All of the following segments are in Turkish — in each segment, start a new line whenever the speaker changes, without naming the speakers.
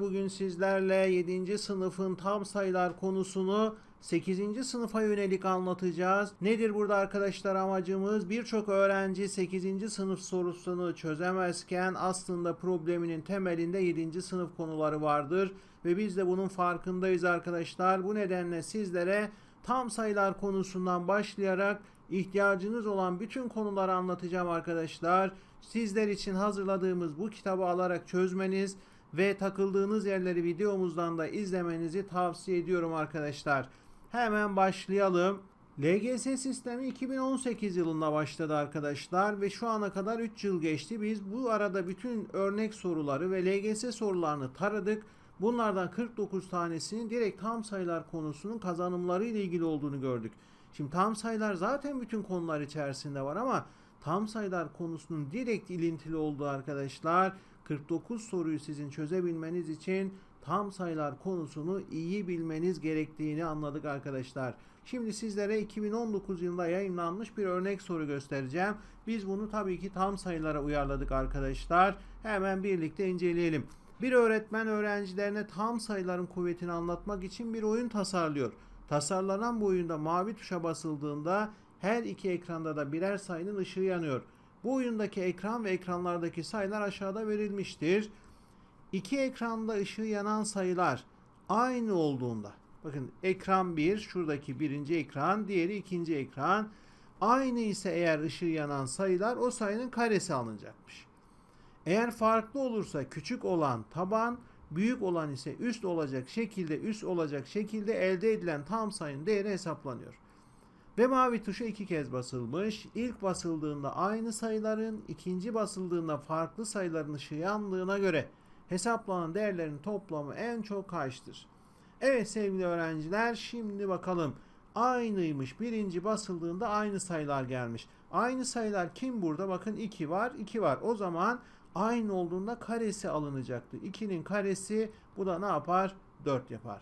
Bugün sizlerle 7. sınıfın tam sayılar konusunu 8. sınıfa yönelik anlatacağız. Nedir burada arkadaşlar amacımız? Birçok öğrenci 8. sınıf sorusunu çözemezken aslında probleminin temelinde 7. sınıf konuları vardır ve biz de bunun farkındayız arkadaşlar. Bu nedenle sizlere tam sayılar konusundan başlayarak ihtiyacınız olan bütün konuları anlatacağım arkadaşlar. Sizler için hazırladığımız bu kitabı alarak çözmeniz ve takıldığınız yerleri videomuzdan da izlemenizi tavsiye ediyorum arkadaşlar. Hemen başlayalım. LGS sistemi 2018 yılında başladı arkadaşlar ve şu ana kadar 3 yıl geçti. Biz bu arada bütün örnek soruları ve LGS sorularını taradık. Bunlardan 49 tanesinin direkt tam sayılar konusunun kazanımları ile ilgili olduğunu gördük. Şimdi tam sayılar zaten bütün konular içerisinde var ama tam sayılar konusunun direkt ilintili olduğu arkadaşlar 49 soruyu sizin çözebilmeniz için tam sayılar konusunu iyi bilmeniz gerektiğini anladık arkadaşlar. Şimdi sizlere 2019 yılında yayınlanmış bir örnek soru göstereceğim. Biz bunu tabii ki tam sayılara uyarladık arkadaşlar. Hemen birlikte inceleyelim. Bir öğretmen öğrencilerine tam sayıların kuvvetini anlatmak için bir oyun tasarlıyor. Tasarlanan bu oyunda mavi tuşa basıldığında her iki ekranda da birer sayının ışığı yanıyor. Bu oyundaki ekran ve ekranlardaki sayılar aşağıda verilmiştir. İki ekranda ışığı yanan sayılar aynı olduğunda bakın ekran 1 şuradaki birinci ekran diğeri ikinci ekran aynı ise eğer ışığı yanan sayılar o sayının karesi alınacakmış. Eğer farklı olursa küçük olan taban büyük olan ise üst olacak şekilde üst olacak şekilde elde edilen tam sayının değeri hesaplanıyor. Ve mavi tuşa iki kez basılmış. İlk basıldığında aynı sayıların, ikinci basıldığında farklı sayıların ışığı yandığına göre hesaplanan değerlerin toplamı en çok kaçtır? Evet sevgili öğrenciler şimdi bakalım. Aynıymış. Birinci basıldığında aynı sayılar gelmiş. Aynı sayılar kim burada? Bakın 2 var, 2 var. O zaman aynı olduğunda karesi alınacaktı. 2'nin karesi bu da ne yapar? 4 yapar.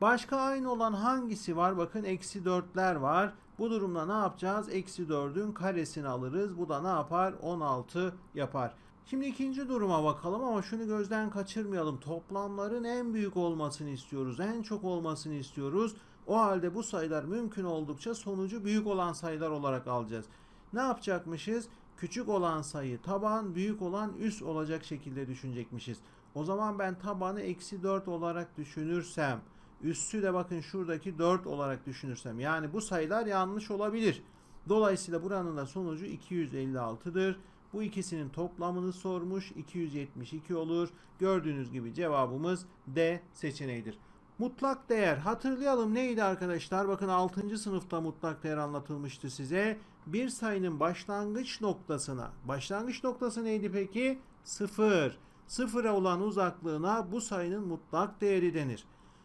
Başka aynı olan hangisi var? Bakın eksi 4'ler var. Bu durumda ne yapacağız? Eksi 4'ün karesini alırız. Bu da ne yapar? 16 yapar. Şimdi ikinci duruma bakalım ama şunu gözden kaçırmayalım. Toplamların en büyük olmasını istiyoruz. En çok olmasını istiyoruz. O halde bu sayılar mümkün oldukça sonucu büyük olan sayılar olarak alacağız. Ne yapacakmışız? Küçük olan sayı taban, büyük olan üst olacak şekilde düşünecekmişiz. O zaman ben tabanı eksi 4 olarak düşünürsem, üssü de bakın şuradaki 4 olarak düşünürsem, yani bu sayılar yanlış olabilir. Dolayısıyla buranın da sonucu 256'dır. Bu ikisinin toplamını sormuş. 272 olur. Gördüğünüz gibi cevabımız D seçeneğidir. Mutlak değer hatırlayalım neydi arkadaşlar? Bakın 6. sınıfta mutlak değer anlatılmıştı size. Bir sayının başlangıç noktasına. Başlangıç noktası neydi peki? 0. Sıfıra olan uzaklığına bu sayının mutlak değeri denir.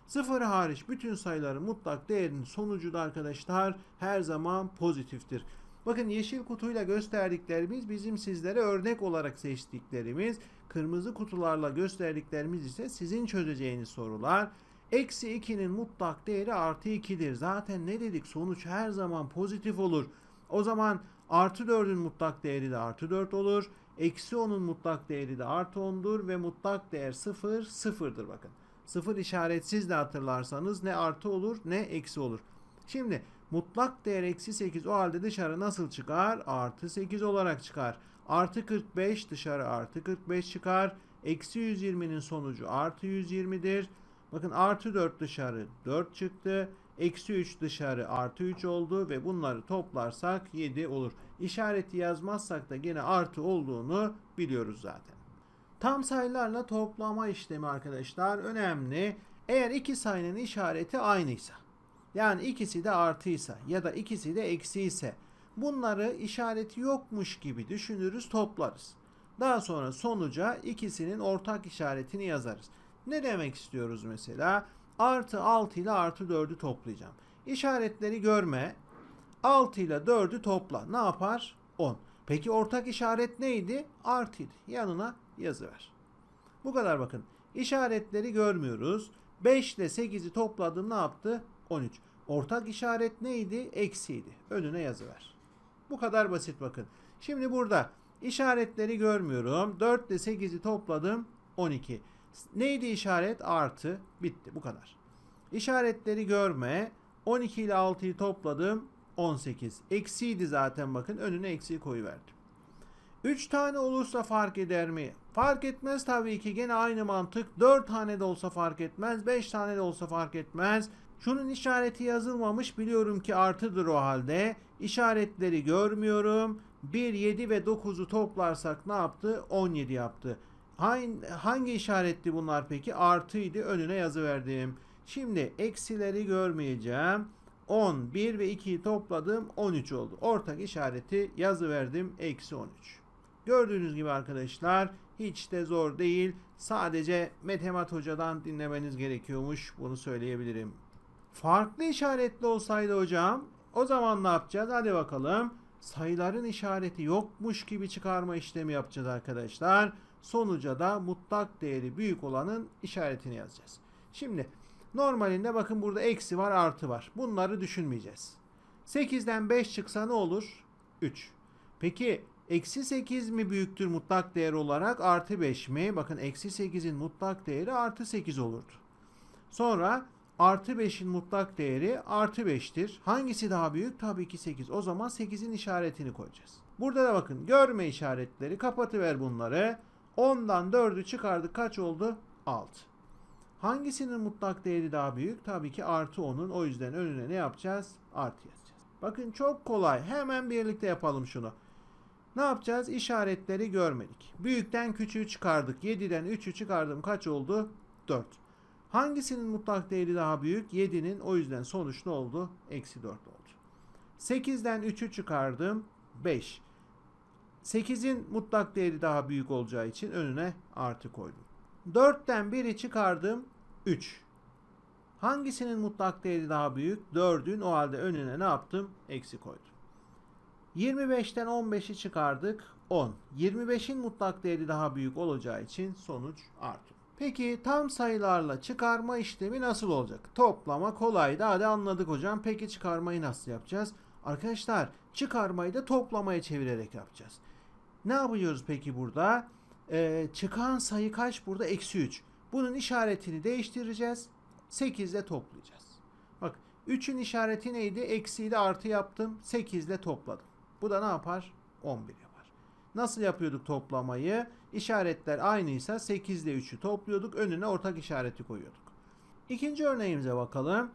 Sıfır hariç bütün sayıların mutlak değerinin sonucu da arkadaşlar her zaman pozitiftir. Bakın yeşil kutuyla gösterdiklerimiz bizim sizlere örnek olarak seçtiklerimiz. Kırmızı kutularla gösterdiklerimiz ise sizin çözeceğiniz sorular. Eksi 2'nin mutlak değeri artı 2'dir. Zaten ne dedik? Sonuç her zaman pozitif olur. O zaman artı 4'ün mutlak değeri de artı 4 olur. Eksi 10'un mutlak değeri de artı 10'dur ve mutlak değer 0 sıfırdır bakın. Sıfır işaretsiz de hatırlarsanız ne artı olur ne eksi olur. Şimdi mutlak değer eksi 8 o halde dışarı nasıl çıkar? Artı 8 olarak çıkar. Artı 45 dışarı artı 45 çıkar. Eksi 120'nin sonucu artı 120'dir. Bakın artı 4 dışarı 4 çıktı. Eksi 3 dışarı artı 3 oldu ve bunları toplarsak 7 olur. İşareti yazmazsak da gene artı olduğunu biliyoruz zaten. Tam sayılarla toplama işlemi arkadaşlar önemli. Eğer iki sayının işareti aynıysa yani ikisi de artıysa ya da ikisi de eksi ise bunları işareti yokmuş gibi düşünürüz toplarız. Daha sonra sonuca ikisinin ortak işaretini yazarız. Ne demek istiyoruz mesela? Artı 6 ile artı 4'ü toplayacağım. İşaretleri görme. 6 ile 4'ü topla. Ne yapar? 10. Peki ortak işaret neydi? Artıydı. Yanına yazıver. Bu kadar bakın. İşaretleri görmüyoruz. 5 ile 8'i topladım ne yaptı? 13. Ortak işaret neydi? Eksiydi. Önüne yazıver. Bu kadar basit bakın. Şimdi burada işaretleri görmüyorum. 4 ile 8'i topladım 12. Neydi işaret? Artı. Bitti. Bu kadar. İşaretleri görme. 12 ile 6'yı topladım. 18. Eksiydi zaten bakın. Önüne eksiği koyuverdim. 3 tane olursa fark eder mi? Fark etmez tabii ki. Gene aynı mantık. 4 tane de olsa fark etmez. 5 tane de olsa fark etmez. Şunun işareti yazılmamış. Biliyorum ki artıdır o halde. İşaretleri görmüyorum. 1, 7 ve 9'u toplarsak ne yaptı? 17 yaptı. Hangi, hangi işaretti bunlar peki? Artıydı. Önüne yazı verdim. Şimdi eksileri görmeyeceğim. 10, 1 ve 2'yi topladım 13 oldu. Ortak işareti yazı verdim. Eksi 13. Gördüğünüz gibi arkadaşlar hiç de zor değil. Sadece Metemat Hoca'dan dinlemeniz gerekiyormuş. Bunu söyleyebilirim. Farklı işaretli olsaydı hocam o zaman ne yapacağız? Hadi bakalım. Sayıların işareti yokmuş gibi çıkarma işlemi yapacağız arkadaşlar. Sonuca da mutlak değeri büyük olanın işaretini yazacağız. Şimdi normalinde bakın burada eksi var artı var. Bunları düşünmeyeceğiz. 8'den 5 çıksa ne olur? 3. Peki eksi 8 mi büyüktür mutlak değer olarak artı 5 mi? Bakın eksi 8'in mutlak değeri artı 8 olurdu. Sonra artı 5'in mutlak değeri artı 5'tir. Hangisi daha büyük? Tabii ki 8. O zaman 8'in işaretini koyacağız. Burada da bakın görme işaretleri kapatıver bunları. 10'dan 4'ü çıkardık kaç oldu? 6. Hangisinin mutlak değeri daha büyük? Tabii ki artı 10'un. O yüzden önüne ne yapacağız? Artı yazacağız. Bakın çok kolay. Hemen birlikte yapalım şunu. Ne yapacağız? İşaretleri görmedik. Büyükten küçüğü çıkardık. 7'den 3'ü çıkardım. Kaç oldu? 4. Hangisinin mutlak değeri daha büyük? 7'nin. O yüzden sonuç ne oldu? Eksi 4 oldu. 8'den 3'ü çıkardım. 5. 8'in mutlak değeri daha büyük olacağı için önüne artı koydum. 4'ten 1'i çıkardım. 3. Hangisinin mutlak değeri daha büyük? 4'ün o halde önüne ne yaptım? Eksi koydum. 25'ten 15'i çıkardık. 10. 25'in mutlak değeri daha büyük olacağı için sonuç artı. Peki tam sayılarla çıkarma işlemi nasıl olacak? Toplama kolaydı. Hadi anladık hocam. Peki çıkarmayı nasıl yapacağız? Arkadaşlar çıkarmayı da toplamaya çevirerek yapacağız. Ne yapıyoruz peki burada? Ee, çıkan sayı kaç burada? Eksi 3. Bunun işaretini değiştireceğiz. 8 ile toplayacağız. Bak 3'ün işareti neydi? Eksi ile artı yaptım. 8 ile topladım. Bu da ne yapar? 11 yapar. Nasıl yapıyorduk toplamayı? İşaretler aynıysa 8 ile 3'ü topluyorduk. Önüne ortak işareti koyuyorduk. İkinci örneğimize bakalım.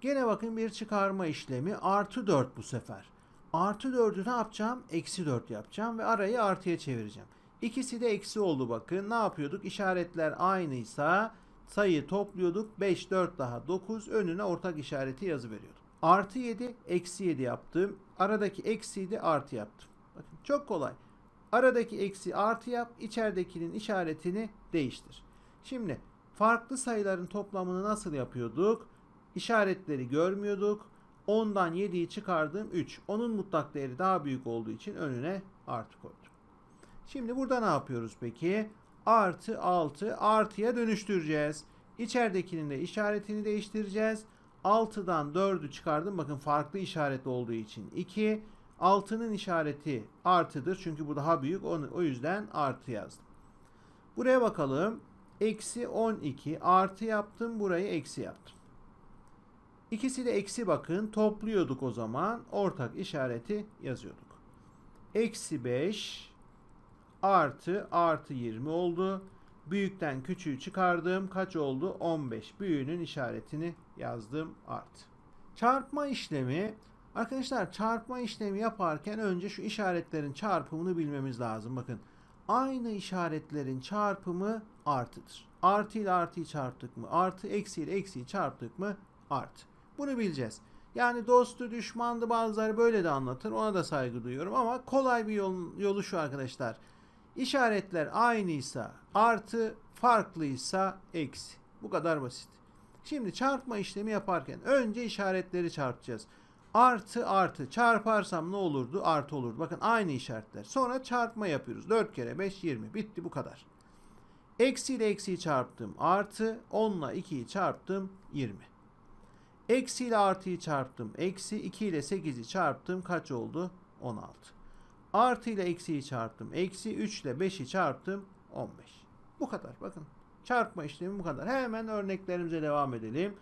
Gene bakın bir çıkarma işlemi. Artı 4 bu sefer. Artı 4'ü ne yapacağım? Eksi 4 yapacağım ve arayı artıya çevireceğim. İkisi de eksi oldu bakın. Ne yapıyorduk? İşaretler aynıysa sayıyı topluyorduk. 5, 4 daha 9. Önüne ortak işareti yazı veriyordum. Artı 7, eksi 7 yaptım. Aradaki eksiyi de artı yaptım. Bakın çok kolay. Aradaki eksi artı yap. içeridekinin işaretini değiştir. Şimdi farklı sayıların toplamını nasıl yapıyorduk? İşaretleri görmüyorduk. 10'dan 7'yi çıkardım 3. Onun mutlak değeri daha büyük olduğu için önüne artı koydum. Şimdi burada ne yapıyoruz peki? Artı 6 artıya dönüştüreceğiz. İçeridekinin de işaretini değiştireceğiz. 6'dan 4'ü çıkardım. Bakın farklı işaret olduğu için 2. 6'nın işareti artıdır. Çünkü bu daha büyük. Onu, o yüzden artı yazdım. Buraya bakalım. Eksi 12 artı yaptım. Burayı eksi yaptım. İkisi de eksi bakın. Topluyorduk o zaman. Ortak işareti yazıyorduk. Eksi 5 artı artı 20 oldu. Büyükten küçüğü çıkardım. Kaç oldu? 15. Büyüğünün işaretini yazdım artı. Çarpma işlemi Arkadaşlar çarpma işlemi yaparken önce şu işaretlerin çarpımını bilmemiz lazım. Bakın aynı işaretlerin çarpımı artıdır. Artı ile artıyı çarptık mı? Artı eksi ile eksiyi çarptık mı? Artı. Bunu bileceğiz. Yani dostu düşmandı bazıları böyle de anlatır. Ona da saygı duyuyorum ama kolay bir yol, yolu şu arkadaşlar. İşaretler aynıysa artı farklıysa eksi. Bu kadar basit. Şimdi çarpma işlemi yaparken önce işaretleri çarpacağız. Artı artı çarparsam ne olurdu? Artı olurdu. Bakın aynı işaretler. Sonra çarpma yapıyoruz. 4 kere 5 20. Bitti bu kadar. Eksi ile eksiyi çarptım. Artı 10 ile 2'yi çarptım. 20. Eksi ile artıyı çarptım. Eksi 2 ile 8'i çarptım. Kaç oldu? 16. Artı ile eksiyi çarptım. Eksi 3 ile 5'i çarptım. 15. Bu kadar. Bakın. Çarpma işlemi bu kadar. Hemen örneklerimize devam edelim.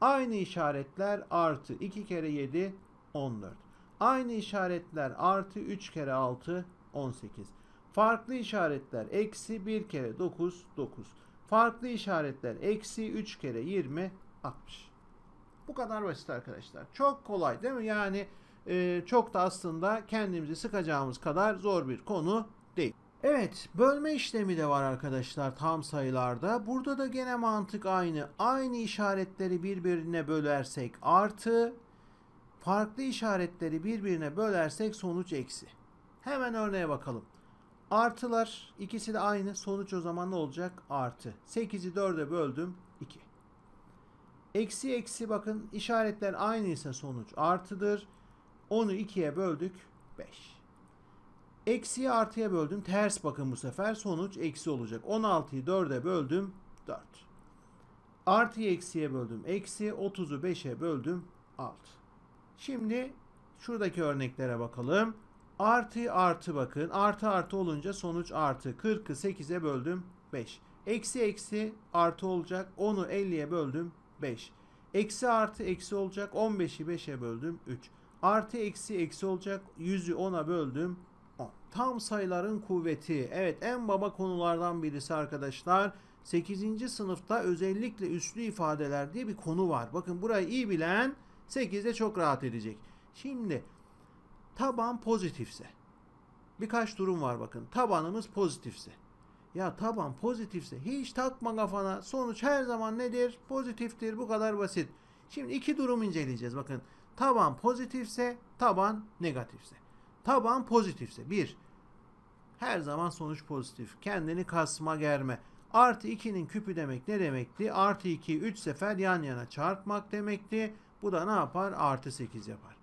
Aynı işaretler artı 2 kere 7 14. Aynı işaretler artı 3 kere 6 18. Farklı işaretler eksi 1 kere 9 9. Farklı işaretler eksi 3 kere 20 60. Bu kadar basit arkadaşlar. Çok kolay değil mi? Yani e, çok da aslında kendimizi sıkacağımız kadar zor bir konu değil. Evet, bölme işlemi de var arkadaşlar tam sayılarda. Burada da gene mantık aynı. Aynı işaretleri birbirine bölersek artı, farklı işaretleri birbirine bölersek sonuç eksi. Hemen örneğe bakalım. Artılar ikisi de aynı. Sonuç o zaman ne olacak? Artı. 8'i 4'e böldüm 2. Eksi eksi bakın işaretler aynıysa sonuç artıdır. 10'u 2'ye böldük 5. Eksiyi artıya böldüm. Ters bakın bu sefer sonuç eksi olacak. 16'yı 4'e böldüm 4. Artıyı eksiye böldüm. Eksi 30'u 5'e böldüm 6. Şimdi şuradaki örneklere bakalım. Artı artı bakın. Artı artı olunca sonuç artı. 40'ı 8'e böldüm 5. Eksi eksi artı olacak. 10'u 50'ye böldüm 5. Eksi artı eksi olacak. 15'i 5'e böldüm 3. Artı eksi eksi olacak. 100'ü 10'a böldüm 10. Tam sayıların kuvveti. Evet en baba konulardan birisi arkadaşlar. 8. sınıfta özellikle üslü ifadeler diye bir konu var. Bakın burayı iyi bilen 8'de çok rahat edecek. Şimdi taban pozitifse birkaç durum var bakın. Tabanımız pozitifse. Ya taban pozitifse hiç takma kafana. Sonuç her zaman nedir? Pozitiftir. Bu kadar basit. Şimdi iki durum inceleyeceğiz. Bakın taban pozitifse, taban negatifse. Taban pozitifse bir her zaman sonuç pozitif. Kendini kasma germe. Artı 2'nin küpü demek ne demekti? Artı 2'yi 3 sefer yan yana çarpmak demekti. Bu da ne yapar? Artı 8 yapar.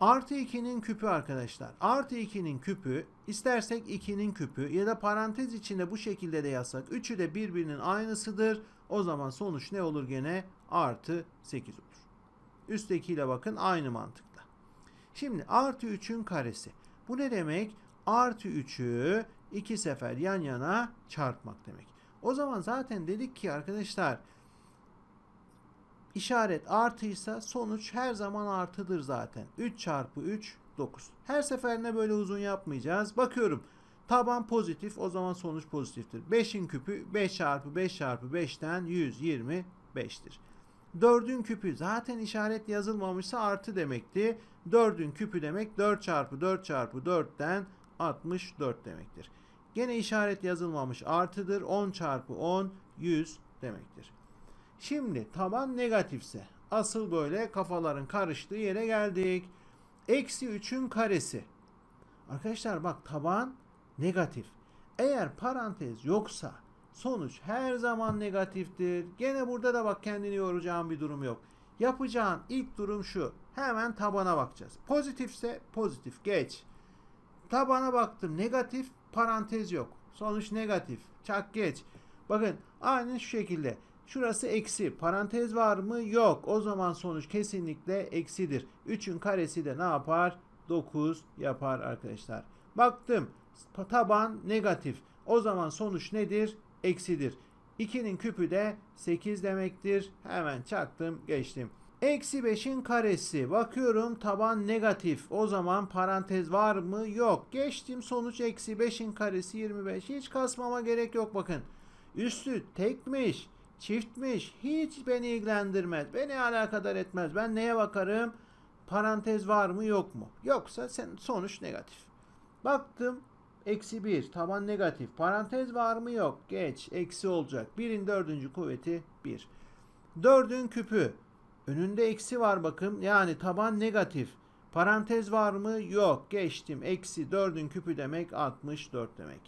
Artı 2'nin küpü arkadaşlar. Artı 2'nin küpü istersek 2'nin küpü ya da parantez içinde bu şekilde de yazsak. Üçü de birbirinin aynısıdır. O zaman sonuç ne olur gene? Artı 8 olur. Üsttekiyle bakın aynı mantıkla. Şimdi artı 3'ün karesi. Bu ne demek? Artı 3'ü iki sefer yan yana çarpmak demek. O zaman zaten dedik ki arkadaşlar işaret artıysa sonuç her zaman artıdır zaten. 3 çarpı 3 9. Her seferinde böyle uzun yapmayacağız. Bakıyorum. Taban pozitif o zaman sonuç pozitiftir. 5'in küpü 5 çarpı 5 çarpı 5'ten 125'tir. 4'ün küpü zaten işaret yazılmamışsa artı demekti. 4'ün küpü demek 4 çarpı 4 çarpı 4'ten 64 demektir. Gene işaret yazılmamış artıdır. 10 çarpı 10 100 demektir. Şimdi taban negatifse asıl böyle kafaların karıştığı yere geldik. Eksi 3'ün karesi. Arkadaşlar bak taban negatif. Eğer parantez yoksa sonuç her zaman negatiftir. Gene burada da bak kendini yoracağın bir durum yok. Yapacağın ilk durum şu. Hemen tabana bakacağız. Pozitifse pozitif geç. Tabana baktım negatif parantez yok. Sonuç negatif. Çak geç. Bakın aynı şu şekilde. Şurası eksi. Parantez var mı? Yok. O zaman sonuç kesinlikle eksidir. 3'ün karesi de ne yapar? 9 yapar arkadaşlar. Baktım. Taban negatif. O zaman sonuç nedir? Eksidir. 2'nin küpü de 8 demektir. Hemen çaktım geçtim. Eksi 5'in karesi. Bakıyorum taban negatif. O zaman parantez var mı? Yok. Geçtim sonuç eksi 5'in karesi 25. Hiç kasmama gerek yok bakın. Üstü tekmiş, çiftmiş. Hiç beni ilgilendirmez. Beni alakadar etmez. Ben neye bakarım? Parantez var mı yok mu? Yoksa sen sonuç negatif. Baktım eksi 1 taban negatif. Parantez var mı yok. Geç eksi olacak. 1'in dördüncü kuvveti 1. 4'ün küpü. Önünde eksi var bakın. Yani taban negatif. Parantez var mı? Yok. Geçtim. Eksi 4'ün küpü demek 64 demek.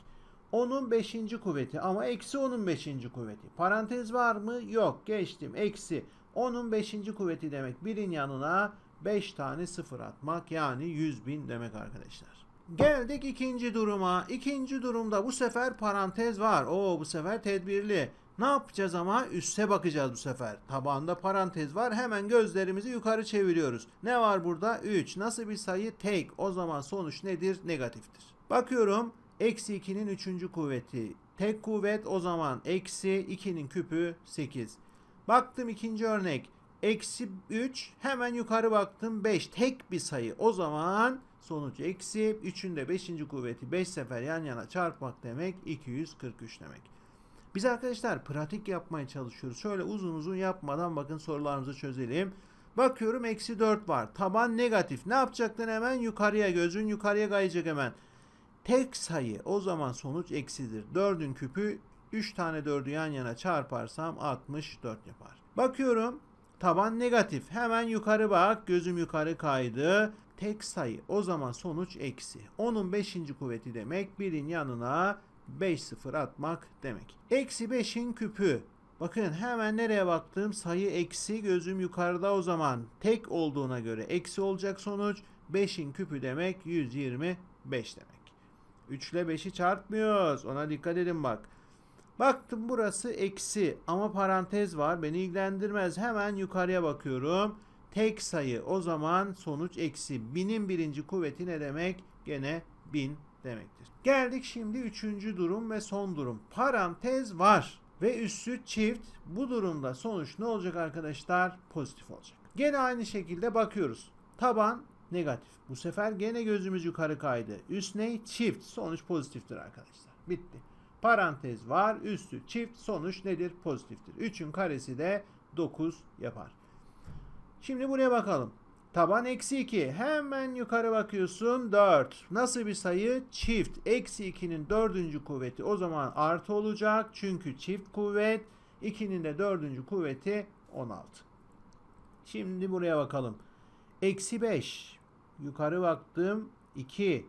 10'un 5. kuvveti ama eksi 10'un 5. kuvveti. Parantez var mı? Yok. Geçtim. Eksi 10'un 5. kuvveti demek. Birin yanına 5 tane sıfır atmak yani 100 bin demek arkadaşlar. Geldik ikinci duruma. İkinci durumda bu sefer parantez var. Oo bu sefer tedbirli. Ne yapacağız ama üste bakacağız bu sefer. Tabanda parantez var. Hemen gözlerimizi yukarı çeviriyoruz. Ne var burada? 3. Nasıl bir sayı? Tek. O zaman sonuç nedir? Negatiftir. Bakıyorum. Eksi 2'nin 3. kuvveti. Tek kuvvet o zaman eksi 2'nin küpü 8. Baktım ikinci örnek. Eksi 3 hemen yukarı baktım 5 tek bir sayı. O zaman sonuç eksi 3'ün de 5. kuvveti 5 sefer yan yana çarpmak demek 243 demek. Biz arkadaşlar pratik yapmaya çalışıyoruz. Şöyle uzun uzun yapmadan bakın sorularımızı çözelim. Bakıyorum eksi 4 var. Taban negatif. Ne yapacaktın hemen? Yukarıya gözün yukarıya kayacak hemen. Tek sayı o zaman sonuç eksidir. 4'ün küpü 3 tane 4'ü yan yana çarparsam 64 yapar. Bakıyorum taban negatif. Hemen yukarı bak. Gözüm yukarı kaydı. Tek sayı o zaman sonuç eksi. Onun 5. kuvveti demek. Birin yanına 5 sıfır atmak demek. Eksi 5'in küpü. Bakın hemen nereye baktım? Sayı eksi gözüm yukarıda o zaman. Tek olduğuna göre eksi olacak sonuç. 5'in küpü demek 125 demek. 3 ile 5'i çarpmıyoruz. Ona dikkat edin bak. Baktım burası eksi ama parantez var. Beni ilgilendirmez. Hemen yukarıya bakıyorum. Tek sayı o zaman sonuç eksi. Binin birinci kuvveti ne demek? Gene 1000 demektir. Geldik şimdi üçüncü durum ve son durum. Parantez var ve üssü çift. Bu durumda sonuç ne olacak arkadaşlar? Pozitif olacak. Gene aynı şekilde bakıyoruz. Taban negatif. Bu sefer gene gözümüz yukarı kaydı. Üst ne? Çift. Sonuç pozitiftir arkadaşlar. Bitti. Parantez var. Üstü çift. Sonuç nedir? Pozitiftir. 3'ün karesi de 9 yapar. Şimdi buraya bakalım. Taban eksi 2. Hemen yukarı bakıyorsun. 4. Nasıl bir sayı? Çift. Eksi 2'nin dördüncü kuvveti o zaman artı olacak. Çünkü çift kuvvet. 2'nin de dördüncü kuvveti 16. Şimdi buraya bakalım. Eksi 5. Yukarı baktım. 2.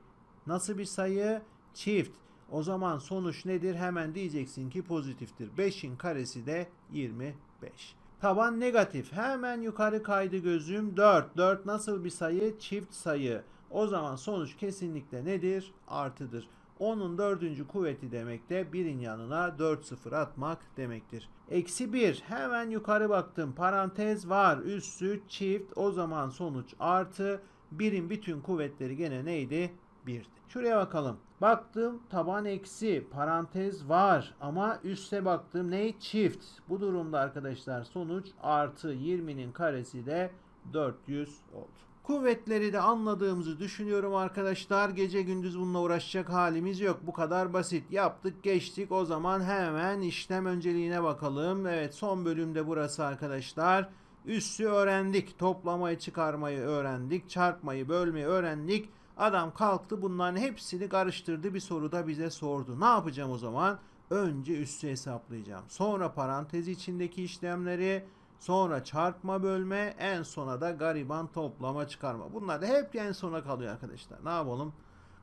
Nasıl bir sayı? Çift. O zaman sonuç nedir? Hemen diyeceksin ki pozitiftir. 5'in karesi de 25. Taban negatif. Hemen yukarı kaydı gözüm. 4. 4 nasıl bir sayı? Çift sayı. O zaman sonuç kesinlikle nedir? Artıdır. Onun dördüncü kuvveti demek de birin yanına 4 sıfır atmak demektir. Eksi 1. Hemen yukarı baktım. Parantez var. Üssü çift. O zaman sonuç artı. Birin bütün kuvvetleri gene neydi? 1'di. Şuraya bakalım. Baktım taban eksi parantez var ama üste baktım ne çift. Bu durumda arkadaşlar sonuç artı 20'nin karesi de 400 oldu. Kuvvetleri de anladığımızı düşünüyorum arkadaşlar. Gece gündüz bununla uğraşacak halimiz yok. Bu kadar basit. Yaptık geçtik. O zaman hemen işlem önceliğine bakalım. Evet son bölümde burası arkadaşlar. Üssü öğrendik. Toplamayı çıkarmayı öğrendik. Çarpmayı bölmeyi öğrendik. Adam kalktı bunların hepsini karıştırdı bir soruda bize sordu. Ne yapacağım o zaman? Önce üssü hesaplayacağım. Sonra parantez içindeki işlemleri, sonra çarpma bölme, en sona da gariban toplama çıkarma. Bunlar da hep en sona kalıyor arkadaşlar. Ne yapalım?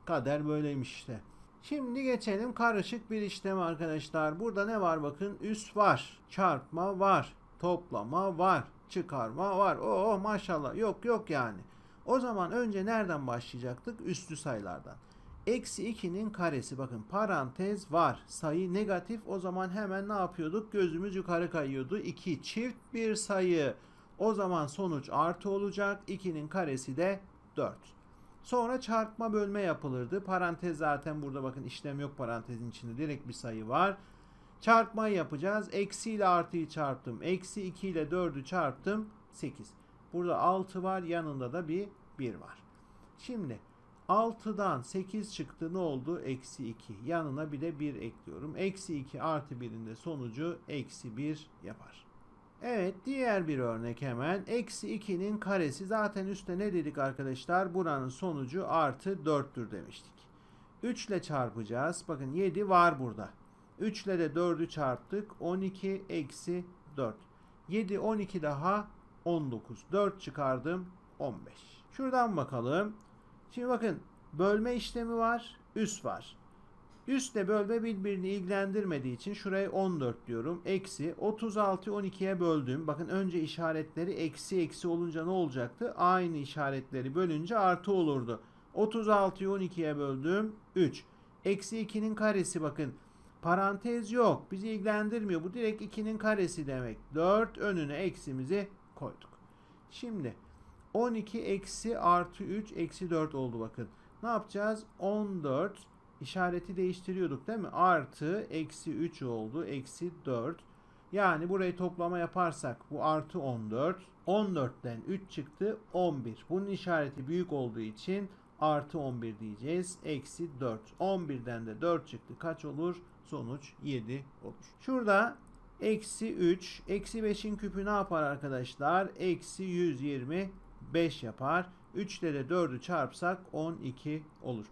Kader böyleymiş işte. Şimdi geçelim karışık bir işlem arkadaşlar. Burada ne var bakın? Üs var, çarpma var, toplama var, çıkarma var. Oo maşallah. Yok yok yani. O zaman önce nereden başlayacaktık? Üstü sayılardan. Eksi 2'nin karesi bakın parantez var. Sayı negatif o zaman hemen ne yapıyorduk? Gözümüz yukarı kayıyordu. 2 çift bir sayı. O zaman sonuç artı olacak. 2'nin karesi de 4. Sonra çarpma bölme yapılırdı. Parantez zaten burada bakın işlem yok parantezin içinde. Direkt bir sayı var. Çarpmayı yapacağız. Eksi ile artıyı çarptım. Eksi 2 ile 4'ü çarptım. 8. Burada 6 var. Yanında da bir 1 var. Şimdi 6'dan 8 çıktı. Ne oldu? Eksi 2. Yanına bir de 1 ekliyorum. Eksi 2 artı 1'in de sonucu eksi 1 yapar. Evet diğer bir örnek hemen. Eksi 2'nin karesi. Zaten üstte ne dedik arkadaşlar? Buranın sonucu artı 4'tür demiştik. 3 ile çarpacağız. Bakın 7 var burada. 3 ile de 4'ü çarptık. 12 eksi 4. 7 12 daha 19. 4 çıkardım 15. Şuradan bakalım. Şimdi bakın bölme işlemi var, üst var. Üstle bölme birbirini ilgilendirmediği için şuraya 14 diyorum. Eksi 36'yı 12'ye böldüm. Bakın önce işaretleri eksi eksi olunca ne olacaktı? Aynı işaretleri bölünce artı olurdu. 36'yı 12'ye böldüm. 3. Eksi 2'nin karesi bakın. Parantez yok. Bizi ilgilendirmiyor. Bu direkt 2'nin karesi demek. 4 önüne eksimizi koyduk. Şimdi 12 eksi artı 3 eksi 4 oldu bakın. Ne yapacağız? 14 işareti değiştiriyorduk değil mi? Artı eksi 3 oldu. Eksi 4. Yani burayı toplama yaparsak bu artı 14. 14'ten 3 çıktı 11. Bunun işareti büyük olduğu için artı 11 diyeceğiz. Eksi 4. 11'den de 4 çıktı. Kaç olur? Sonuç 7 olur. Şurada eksi 3. Eksi 5'in küpü ne yapar arkadaşlar? Eksi 125 yapar. 3 ile de 4'ü çarpsak 12 olur.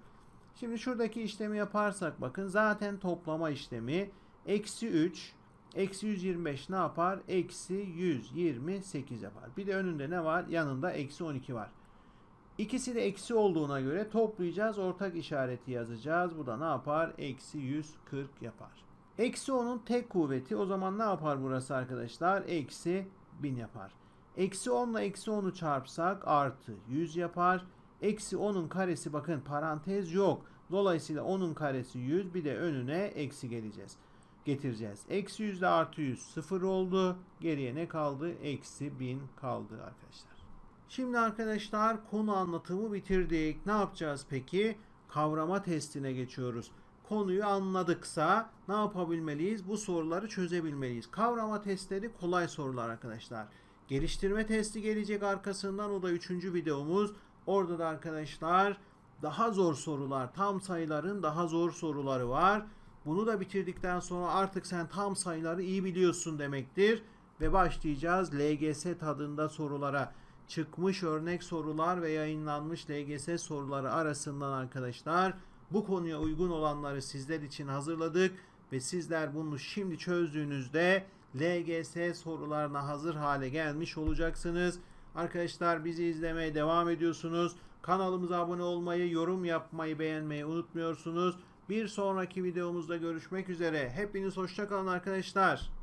Şimdi şuradaki işlemi yaparsak bakın zaten toplama işlemi. Eksi 3 Eksi 125 ne yapar? Eksi 128 yapar. Bir de önünde ne var? Yanında eksi 12 var. İkisi de eksi olduğuna göre toplayacağız. Ortak işareti yazacağız. Bu da ne yapar? Eksi 140 yapar. Eksi 10'un tek kuvveti o zaman ne yapar burası arkadaşlar? Eksi 1000 yapar. Eksi 10 ile eksi 10'u çarpsak artı 100 yapar. Eksi 10'un karesi bakın parantez yok. Dolayısıyla 10'un karesi 100 bir de önüne eksi geleceğiz getireceğiz. Eksi 100 ile artı 100 sıfır oldu. Geriye ne kaldı? Eksi 1000 kaldı arkadaşlar. Şimdi arkadaşlar konu anlatımı bitirdik. Ne yapacağız peki? Kavrama testine geçiyoruz. Konuyu anladıksa ne yapabilmeliyiz? Bu soruları çözebilmeliyiz. Kavrama testleri kolay sorular arkadaşlar. Geliştirme testi gelecek arkasından o da 3. videomuz. Orada da arkadaşlar daha zor sorular, tam sayıların daha zor soruları var. Bunu da bitirdikten sonra artık sen tam sayıları iyi biliyorsun demektir. Ve başlayacağız LGS tadında sorulara. Çıkmış örnek sorular ve yayınlanmış LGS soruları arasından arkadaşlar bu konuya uygun olanları sizler için hazırladık ve sizler bunu şimdi çözdüğünüzde LGS sorularına hazır hale gelmiş olacaksınız. Arkadaşlar bizi izlemeye devam ediyorsunuz. Kanalımıza abone olmayı, yorum yapmayı, beğenmeyi unutmuyorsunuz. Bir sonraki videomuzda görüşmek üzere. Hepiniz hoşçakalın arkadaşlar.